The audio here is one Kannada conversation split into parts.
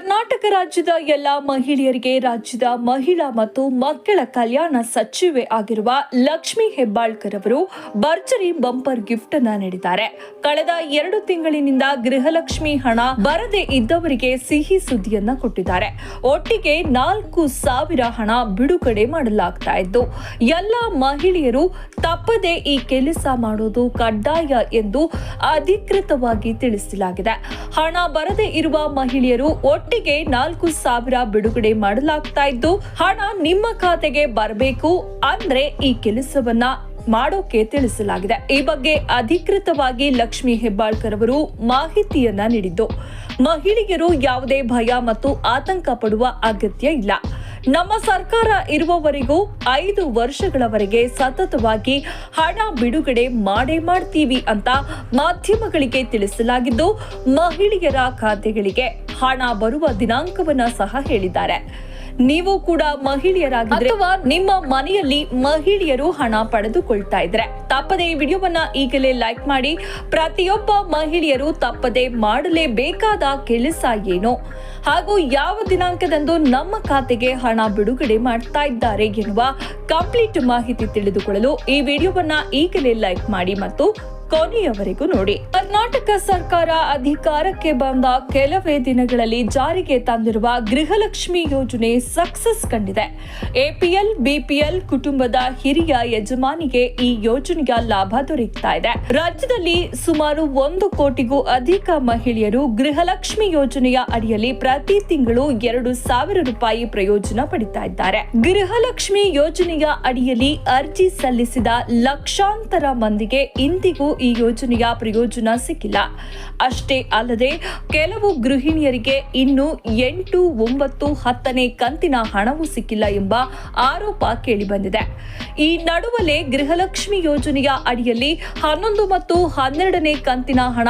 ಕರ್ನಾಟಕ ರಾಜ್ಯದ ಎಲ್ಲ ಮಹಿಳೆಯರಿಗೆ ರಾಜ್ಯದ ಮಹಿಳಾ ಮತ್ತು ಮಕ್ಕಳ ಕಲ್ಯಾಣ ಸಚಿವೆ ಆಗಿರುವ ಲಕ್ಷ್ಮಿ ಹೆಬ್ಬಾಳ್ಕರ್ ಅವರು ಭರ್ಜರಿ ಬಂಪರ್ ಗಿಫ್ಟ್ ಅನ್ನ ನೀಡಿದ್ದಾರೆ. ಕಳೆದ ಎರಡು ತಿಂಗಳಿನಿಂದ ಗೃಹಲಕ್ಷ್ಮಿ ಹಣ ಬರದೇ ಇದ್ದವರಿಗೆ ಸಿಹಿ ಸುದ್ದಿಯನ್ನ ಕೊಟ್ಟಿದ್ದಾರೆ. ಒಟ್ಟಿಗೆ ನಾಲ್ಕು ಸಾವಿರ ಹಣ ಬಿಡುಗಡೆ ಮಾಡಲಾಗ್ತಾ ಇದ್ದು, ಎಲ್ಲ ಮಹಿಳೆಯರು ತಪ್ಪದೇ ಈ ಕೆಲಸ ಮಾಡೋದು ಕಡ್ಡಾಯ ಎಂದು ಅಧಿಕೃತವಾಗಿ ತಿಳಿಸಲಾಗಿದೆ. ಹಣ ಬರದೇ ಇರುವ ಮಹಿಳೆಯರು ಒಟ್ಟಿಗೆ ನಾಲ್ಕು ಸಾವಿರ ಬಿಡುಗಡೆ ಮಾಡಲಾಗ್ತಾ ಇದ್ದು, ಹಣ ನಿಮ್ಮ ಖಾತೆಗೆ ಬರಬೇಕು ಅಂದ್ರೆ ಈ ಕೆಲಸವನ್ನ ಮಾಡೋಕೆ ತಿಳಿಸಲಾಗಿದೆ. ಈ ಬಗ್ಗೆ ಅಧಿಕೃತವಾಗಿ ಲಕ್ಷ್ಮಿ ಹೆಬ್ಬಾಳ್ಕರ್ ಅವರು ಮಾಹಿತಿಯನ್ನ ನೀಡಿದ್ದು. ಮಹಿಳೆಯರು ಯಾವುದೇ ಭಯ ಮತ್ತು ಆತಂಕ ಪಡುವ ಅಗತ್ಯ ಇಲ್ಲ. ನಮ್ಮ ಸರ್ಕಾರ ಇರುವವರೆಗೂ ಐದು ವರ್ಷಗಳವರೆಗೆ ಸತತವಾಗಿ ಹಣ ಬಿಡುಗಡೆ ಮಾಡೇ ಮಾಡ್ತೀವಿ ಅಂತ ಮಾಧ್ಯಮಗಳಿಗೆ ತಿಳಿಸಲಾಗಿದ್ದು, ಮಹಿಳೆಯರ ಖಾತೆಗಳಿಗೆ ಹಣ ಬರುವ ದಿನಾಂಕವನ್ನ ಸಹ ಹೇಳಿದ್ದಾರೆ. ನೀವು ಕೂಡ ಮಹಿಳೆಯರಾಗಿದ್ದರೆ ಅಥವಾ ನಿಮ್ಮ ಮನೆಯಲ್ಲಿ ಮಹಿಳೆಯರು ಹಣ ಪಡೆದುಕೊಳ್ತಾ ಇದ್ರೆ. ತಪ್ಪದೆ ಈ ವಿಡಿಯೋವನ್ನ ಈಗಲೇ ಲೈಕ್ ಮಾಡಿ. ಪ್ರತಿಯೊಬ್ಬ ಮಹಿಳೆಯರು ತಪ್ಪದೆ ಮಾಡಲೇಬೇಕಾದ ಕೆಲಸ ಏನು? ಹಾಗೂ ಯಾವ ದಿನಾಂಕದಂದು ನಮ್ಮ ಖಾತೆಗೆ ಹಣ ಬಿಡುಗಡೆ ಮಾಡ್ತಾ ಇದ್ದಾರೆ ಎನ್ನುವ ಕಂಪ್ಲೀಟ್ ಮಾಹಿತಿ ತಿಳಿದುಕೊಳ್ಳಲು ಈ ವಿಡಿಯೋವನ್ನ ಈಗಲೇ ಲೈಕ್ ಮಾಡಿ ಮತ್ತು ಕೊನೆಯವರೆಗೂ ನೋಡಿ. ಕರ್ನಾಟಕ ಸರ್ಕಾರ ಅಧಿಕಾರಕ್ಕೆ ಬಂದ ಕೆಲವೇ ದಿನಗಳಲ್ಲಿ ಜಾರಿಗೆ ತಂದಿರುವ ಗೃಹಲಕ್ಷ್ಮಿ ಯೋಜನೆ ಸಕ್ಸಸ್ ಕಂಡಿದೆ. ಎಪಿಎಲ್, ಬಿಪಿಎಲ್ ಕುಟುಂಬದ ಹಿರಿಯ ಯಜಮಾನಿಗೆ ಈ ಯೋಜನೆಯ ಲಾಭ ದೊರೆಯುತ್ತಾ ಇದೆ. ರಾಜ್ಯದಲ್ಲಿ ಸುಮಾರು ಒಂದು ಕೋಟಿಗೂ ಅಧಿಕ ಮಹಿಳೆಯರು ಗೃಹಲಕ್ಷ್ಮಿ ಯೋಜನೆಯ ಅಡಿಯಲ್ಲಿ ಪ್ರತಿ ತಿಂಗಳು ಎರಡು ಸಾವಿರ ರೂಪಾಯಿ ಪ್ರಯೋಜನ ಪಡಿತಾ ಇದ್ದಾರೆ. ಗೃಹಲಕ್ಷ್ಮಿ ಯೋಜನೆಯ ಅಡಿಯಲ್ಲಿ ಅರ್ಜಿ ಸಲ್ಲಿಸಿದ ಲಕ್ಷಾಂತರ ಮಂದಿಗೆ ಇಂದಿಗೂ ಈ ಯೋಜನೆಯ ಪ್ರಯೋಜನ ಸಿಕ್ಕಿಲ್ಲ. ಅಷ್ಟೇ ಅಲ್ಲದೆ ಕೆಲವು ಗೃಹಿಣಿಯರಿಗೆ ಇನ್ನು ಎಂಟು ಒಂಬತ್ತು ಹತ್ತನೇ ಕಂತಿನ ಹಣವೂ ಸಿಕ್ಕಿಲ್ಲ ಎಂಬ ಆರೋಪ ಕೇಳಿಬಂದಿದೆ. ಈ ನಡುವಲೇ ಗೃಹಲಕ್ಷ್ಮಿ ಯೋಜನೆಯ ಅಡಿಯಲ್ಲಿ ಹನ್ನೊಂದು ಮತ್ತು ಹನ್ನೆರಡನೇ ಕಂತಿನ ಹಣ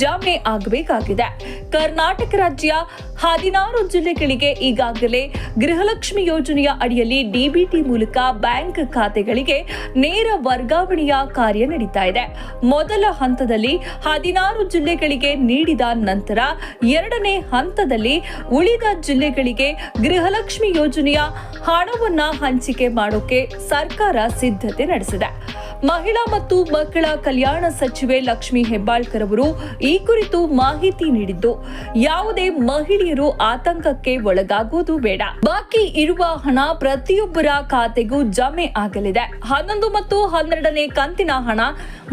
ಜಮೆ ಆಗಬೇಕಾಗಿದೆ. ಕರ್ನಾಟಕ ರಾಜ್ಯ ಹದಿನಾರು ಜಿಲ್ಲೆಗಳಿಗೆ ಈಗಾಗಲೇ ಗೃಹಲಕ್ಷ್ಮಿ ಯೋಜನೆಯ ಅಡಿಯಲ್ಲಿ ಡಿಬಿಟಿ ಮೂಲಕ ಬ್ಯಾಂಕ್ ಖಾತೆಗಳಿಗೆ ನೇರ ವರ್ಗಾವಣೆಯ ಕಾರ್ಯ ನಡೀತಾ ಇದೆ. ಮೊದಲ ಹಂತದಲ್ಲಿ ಹದಿನಾರು ಜಿಲ್ಲೆಗಳಿಗೆ ನೀಡಿದ ನಂತರ ಎರಡನೇ ಹಂತದಲ್ಲಿ ಉಳಿದ ಜಿಲ್ಲೆಗಳಿಗೆ ಗೃಹಲಕ್ಷ್ಮಿ ಯೋಜನೆಯ ಹಣವನ್ನು ಹಂಚಿಕೆ ಮಾಡೋಕೆ ಸರ್ಕಾರ ಸಿದ್ಧತೆ ನಡೆಸಿದೆ. ಮಹಿಳಾ ಮತ್ತು ಮಕ್ಕಳ ಕಲ್ಯಾಣ ಸಚಿವೆ ಲಕ್ಷ್ಮಿ ಹೆಬ್ಬಾಳ್ಕರ್ ಅವರು ಈ ಕುರಿತು ಮಾಹಿತಿ ನೀಡಿದ್ದು, ಯಾವುದೇ ಮಹಿಳೆಯರು ಆತಂಕಕ್ಕೆ ಒಳಗಾಗುವುದು ಬೇಡ. ಬಾಕಿ ಇರುವ ಹಣ ಪ್ರತಿಯೊಬ್ಬರ ಖಾತೆಗೂ ಜಮೆ ಆಗಲಿದೆ. ಹನ್ನೊಂದು ಮತ್ತು ಹನ್ನೆರಡನೇ ಕಂತಿನ ಹಣ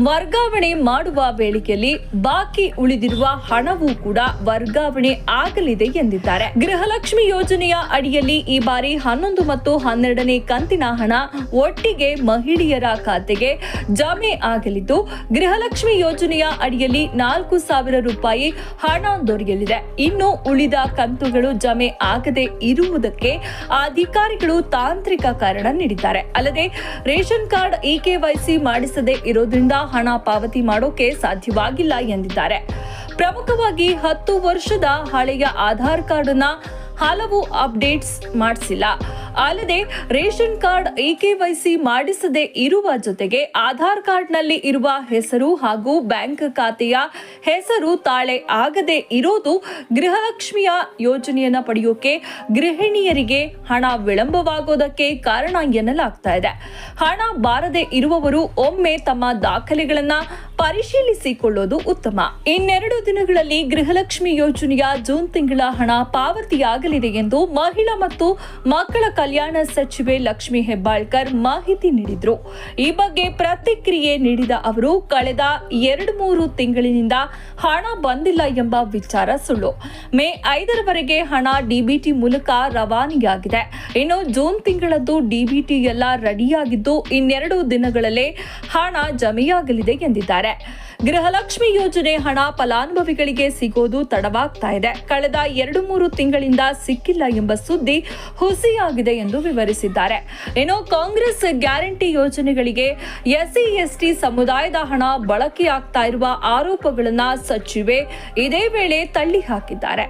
ವರ್ಗಾವಣೆ ಮಾಡುವ ವೇಳೆಯಲ್ಲಿ ಬಾಕಿ ಉಳಿದಿರುವ ಹಣವೂ ಕೂಡ ವರ್ಗಾವಣೆ ಆಗಲಿದೆ ಎಂದಿದ್ದಾರೆ. ಗೃಹಲಕ್ಷ್ಮಿ ಯೋಜನೆಯ ಅಡಿಯಲ್ಲಿ ಈ ಬಾರಿ ಹನ್ನೊಂದು ಮತ್ತು ಹನ್ನೆರಡನೇ ಕಂತಿನ ಹಣ ಒಟ್ಟಿಗೆ ಮಹಿಳೆಯರ ಖಾತೆಗೆ ಜಮೆ ಆಗಲಿದ್ದು ಗೃಹಲಕ್ಷ್ಮಿ ಯೋಜನೆಯ ಅಡಿಯಲ್ಲಿ ನಾಲ್ಕು ಸಾವಿರ ರೂಪಾಯಿ ಹಣ ದೊರೆಯಲಿದೆ ಇನ್ನು ಉಳಿದ ಕಂತುಗಳು ಜಮೆ ಆಗದೆ ಇರುವುದಕ್ಕೆ ಅಧಿಕಾರಿಗಳು ತಾಂತ್ರಿಕ ಕಾರಣ ನೀಡಿದ್ದಾರೆ. ಅಲ್ಲದೆ ರೇಷನ್ ಕಾರ್ಡ್ ಇಕೆವೈಸಿ ಮಾಡಿಸದೆ ಇರೋದ್ರಿಂದ ಹಣ ಪಾವತಿ ಮಾಡೋಕೆ ಸಾಧ್ಯವಾಗಿಲ್ಲ ಎಂದಿದ್ದಾರೆ. ಪ್ರಮುಖವಾಗಿ ಹತ್ತು ವರ್ಷದ ಹಳೆಯ ಆಧಾರ್ ಕಾರ್ಡ್ ಅನ್ನ ಹಲವು ಅಪ್ಡೇಟ್ಸ್ ಮಾಡಿಸಿಲ್ಲ. ಅಲ್ಲದೆ ರೇಷನ್ ಕಾರ್ಡ್ ಎಕೆವೈಸಿ ಮಾಡಿಸದೆ ಇರುವ ಜೊತೆಗೆ ಆಧಾರ್ ಕಾರ್ಡ್ನಲ್ಲಿ ಇರುವ ಹೆಸರು ಹಾಗೂ ಬ್ಯಾಂಕ್ ಖಾತೆಯ ಹೆಸರು ತಾಳೆ ಆಗದೆ ಇರೋದು ಗೃಹಲಕ್ಷ್ಮಿಯ ಯೋಜನೆಯನ್ನು ಪಡೆಯೋಕೆ ಗೃಹಿಣಿಯರಿಗೆ ಹಣ ವಿಳಂಬವಾಗೋದಕ್ಕೆ ಕಾರಣ ಎನ್ನಲಾಗ್ತಾ ಇದೆ. ಹಣ ಬಾರದೆ ಇರುವವರು ಒಮ್ಮೆ ತಮ್ಮ ದಾಖಲೆಗಳನ್ನ ಪರಿಶೀಲಿಸಿಕೊಳ್ಳೋದು ಉತ್ತಮ. ಇನ್ನೆರಡು ದಿನಗಳಲ್ಲಿ ಗೃಹಲಕ್ಷ್ಮಿ ಯೋಜನೆಯ ಜೂನ್ ತಿಂಗಳ ಹಣ ಪಾವತಿಯಾಗಲಿದೆ ಎಂದು ಮಹಿಳಾ ಮತ್ತು ಮಕ್ಕಳ ಕಲ್ಯಾಣ ಸಚಿವೆ ಲಕ್ಷ್ಮಿ ಹೆಬ್ಬಾಳ್ಕರ್ ಮಾಹಿತಿ ನೀಡಿದ್ರು. ಈ ಬಗ್ಗೆ ಪ್ರತಿಕ್ರಿಯೆ ನೀಡಿದ ಅವರು, ಕಳೆದ ಎರಡು ಮೂರು ತಿಂಗಳಿನಿಂದ ಹಣ ಬಂದಿಲ್ಲ ಎಂಬ ವಿಚಾರ ಸುಳ್ಳು. ಮೇ ಐದರವರೆಗೆ ಹಣ ಡಿಬಿಟಿ ಮೂಲಕ ರವಾನೆಯಾಗಿದೆ. ಇನ್ನು ಜೂನ್ ತಿಂಗಳದ್ದು ಡಿಬಿಟಿ ಎಲ್ಲ ರೆಡಿಯಾಗಿದ್ದು, ಇನ್ನೆರಡು ದಿನಗಳಲ್ಲೇ ಹಣ ಜಮೆಯಾಗಲಿದೆ ಎಂದಿದ್ದಾರೆ. ಗೃಹಲಕ್ಷ್ಮಿ ಯೋಜನೆ ಹಣ ಫಲಾನುಭವಿಗಳಿಗೆ ಸಿಗೋದು ತಡವಾಗ್ತಾ ಇದೆ. ಕಳೆದ ಎರಡು ಮೂರು ತಿಂಗಳಿಂದ ಸಿಕ್ಕಿಲ್ಲ ಎಂಬ ಸುದ್ದಿ ಹುಸಿಯಾಗಿದೆ ಎಂದು ವಿವರಿಸಿದ್ದಾರೆ. ಇನ್ನು ಕಾಂಗ್ರೆಸ್ ಗ್ಯಾರಂಟಿ ಯೋಜನೆಗಳಿಗೆ ಎಸ್ಸಿ, ಎಸ್ಟಿ ಸಮುದಾಯದ ಹಣ ಬಳಕೆಯಾಗ್ತಾ ಇರುವ ಆರೋಪಗಳನ್ನು ಸಚಿವೆ ಇದೇ ವೇಳೆ ತಳ್ಳಿ ಹಾಕಿದ್ದಾರೆ.